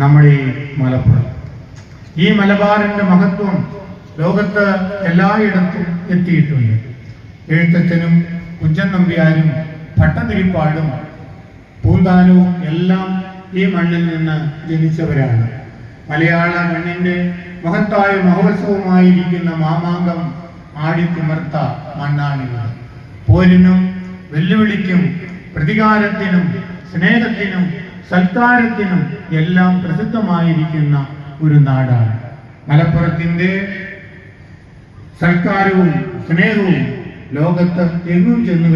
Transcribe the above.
നമ്മുടെ ഈ മലപ്പുറം. ഈ മലബാറിന്റെ മഹത്വം ലോകത്ത് എല്ലായിടത്തും എത്തിയിട്ടുണ്ട്. എഴുത്തച്ഛനും കുഞ്ചൻ നമ്പ്യാരും ഭട്ടതിരിപ്പാടും പൂന്താനവും എല്ലാം ഈ മണ്ണിൽ നിന്ന് ജനിച്ചവരാണ്. മലയാള മണ്ണിന്റെ മഹത്തായ മഹോത്സവമായിരിക്കുന്ന മാമാങ്കം ആടിത്തിമർത്ത മണ്ണാണിത് പോരിനും വെല്ലുവിളിക്കും പ്രതികാരത്തിനും സ്നേഹത്തിനും സൽക്കാരത്തിനും എല്ലാം പ്രസിദ്ധമായിരിക്കുന്ന ഒരു നാടാണ്. മലപ്പുറത്തിന്റെ സൽക്കാരവും സ്നേഹവും ലോകത്ത് എങ്ങും ചെന്നു